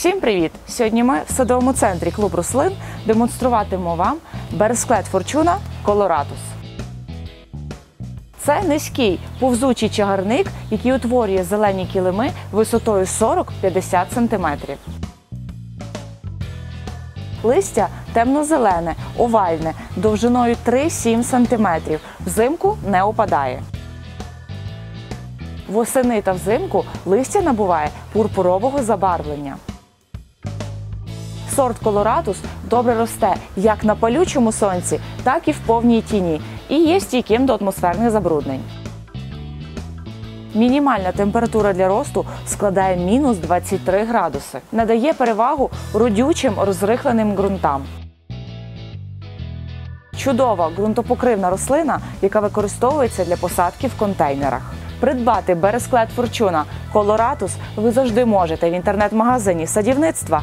Всім привіт! Сьогодні ми в садовому центрі клуб рослин демонструватимемо вам бересклет Форчуна Колоратус. Це низький повзучий чагарник, який утворює зелені килими висотою 40-50 см. Листя темно-зелене, овальне, довжиною 3-7 см. Взимку не опадає. Восени та взимку листя набуває пурпурового забарвлення. Сорт колоратус добре росте як на палючому сонці, так і в повній тіні і є стійким до атмосферних забруднень. Мінімальна температура для росту складає мінус 23 градуси. Надає перевагу родючим розрихленим ґрунтам. Чудова ґрунтопокривна рослина, яка використовується для посадки в контейнерах. Придбати бересклет форчуна Колоратус ви завжди можете в інтернет-магазині садівництва